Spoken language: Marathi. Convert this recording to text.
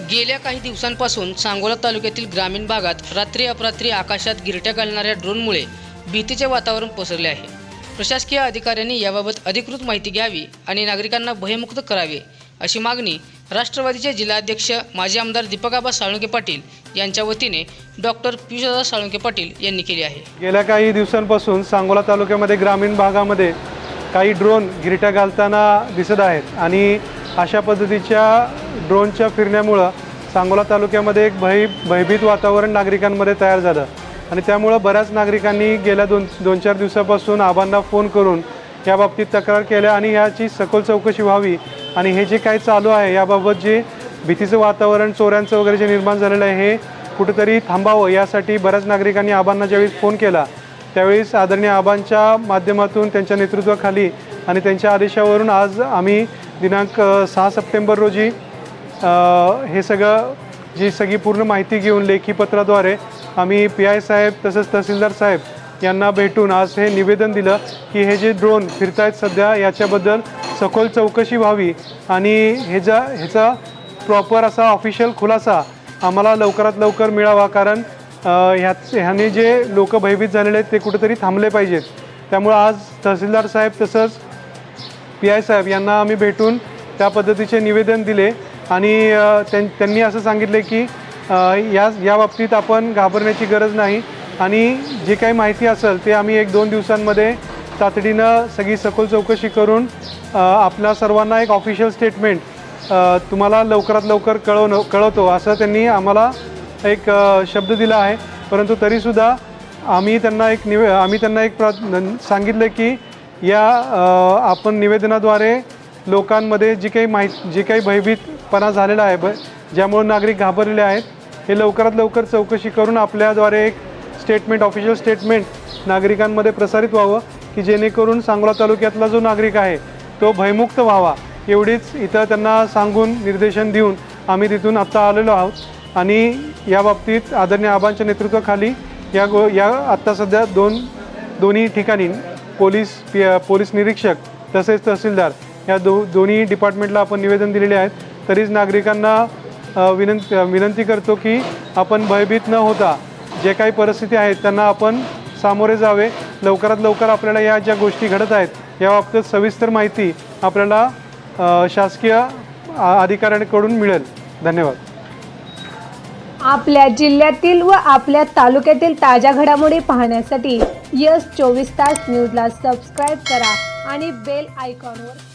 गेल्या काही दिवसांपासून सांगोला तालुक्यातील ग्रामीण भागात रात्री अपरात्री आकाशात गिरट्या घालणाऱ्या ड्रोनमुळे भीतीचे वातावरण पसरले आहे. प्रशासकीय अधिकाऱ्यांनी याबाबत अधिकृत माहिती घ्यावी आणि नागरिकांना भयमुक्त करावे अशी मागणी राष्ट्रवादीचे जिल्हाध्यक्ष माजी आमदार दीपकाबा साळुंके पाटील यांच्या वतीने डॉक्टर पियुषदादा साळुंके पाटील यांनी केली आहे. गेल्या काही दिवसांपासून सांगोला तालुक्यामध्ये ग्रामीण भागामध्ये काही ड्रोन गिरट्या घालताना दिसत आहेत आणि अशा पद्धतीच्या ड्रोनच्या फिरण्यामुळं सांगोला तालुक्यामध्ये एक भय भयभीत वातावरण नागरिकांमध्ये तयार झालं. आणि त्यामुळं बऱ्याच नागरिकांनी गेल्या दोन दोन चार दिवसापासून आबांना फोन करून याबाबतीत तक्रार केल्या आणि याची सखोल चौकशी व्हावी आणि हे जे काही चालू आहे याबाबत जे भीतीचं वातावरण चोऱ्यांचं वगैरे जे निर्माण झालेलं आहे हे कुठेतरी थांबावं यासाठी बऱ्याच नागरिकांनी आबांना ज्यावेळेस फोन केला त्यावेळेस आदरणीय आबांच्या माध्यमातून त्यांच्या नेतृत्वाखाली आणि त्यांच्या आदेशावरून आज आम्ही दिनांक सहा सप्टेंबर रोजी हे सगळं जी सगळी पूर्ण माहिती घेऊन लेखीपत्राद्वारे आम्ही पी आय साहेब तसंच तहसीलदार साहेब यांना भेटून आज हे निवेदन दिलं की हे जे ड्रोन फिरतायत सध्या याच्याबद्दल सखोल चौकशी व्हावी आणि ह्याचा ह्याचा प्रॉपर असा ऑफिशियल खुलासा आम्हाला लवकरात लवकर मिळावा कारण ह्या ह्याच ह्याने जे लोक भयभीत झालेले आहेत ते कुठेतरी थांबले पाहिजेत. त्यामुळं आज तहसीलदार साहेब तसंच पी आय साहेब यांना आम्ही भेटून त्या पद्धतीचे निवेदन दिले आणि त्यां त्यांनी असं सांगितले की या या बाबतीत आपण घाबरण्याची गरज नाही आणि जे काही माहिती असेल ते आम्ही एक दोन दिवसांमध्ये तातडीनं सगळी सखोल चौकशी करून आपल्या सर्वांना एक ऑफिशियल स्टेटमेंट तुम्हाला लवकरात लवकर कळवणं कळवतो असं त्यांनी आम्हाला एक शब्द दिला आहे. परंतु तरीसुद्धा आम्ही त्यांना एक निवे आम्ही त्यांना एक प्र न- सांगितलं की या आपण निवेदनाद्वारे लोकांमध्ये जी काही माहिती जी काही भयभीतपणा झालेला आहे ब ज्यामुळे नागरिक घाबरलेले आहेत हे लवकरात लवकर चौकशी करून आपल्याद्वारे एक स्टेटमेंट ऑफिशियल स्टेटमेंट नागरिकांमध्ये प्रसारित व्हावं की जेणेकरून सांगोला तालुक्यातला जो नागरिक आहे तो भयमुक्त व्हावा. एवढीच इथं त्यांना सांगून निर्देशन देऊन आम्ही तिथून आत्ता आलेलो आहोत. आणि या बाबतीत आदरणीय आबांच्या नेतृत्वाखाली या गो या आत्ता सध्या दोन दोन्ही ठिकाणी पोलीस पी पोलीस निरीक्षक तसेच तहसीलदार या दो दोन्ही डिपार्टमेंटला आपण निवेदन दिलेले आहेत. तरीच नागरिकांना अ, विनंती विनंती करतो की आपण भयभीत न होता जे काही परिस्थिती आहेत त्यांना आपण सामोरे जावे. लवकरात लवकर आपल्याला या ज्या गोष्टी घडत आहेत याबाबतीत सविस्तर माहिती आपल्याला शासकीय आ- अधिकाऱ्यांकडून मिळेल. धन्यवाद. आपल्या जिल्ह्यातील व आपल्या तालुक्यातील ताज्या घडामोडी पाहण्यासाठी यस चोवीस तास न्यूजला सबस्क्राईब करा आणि बेल आयकॉनवर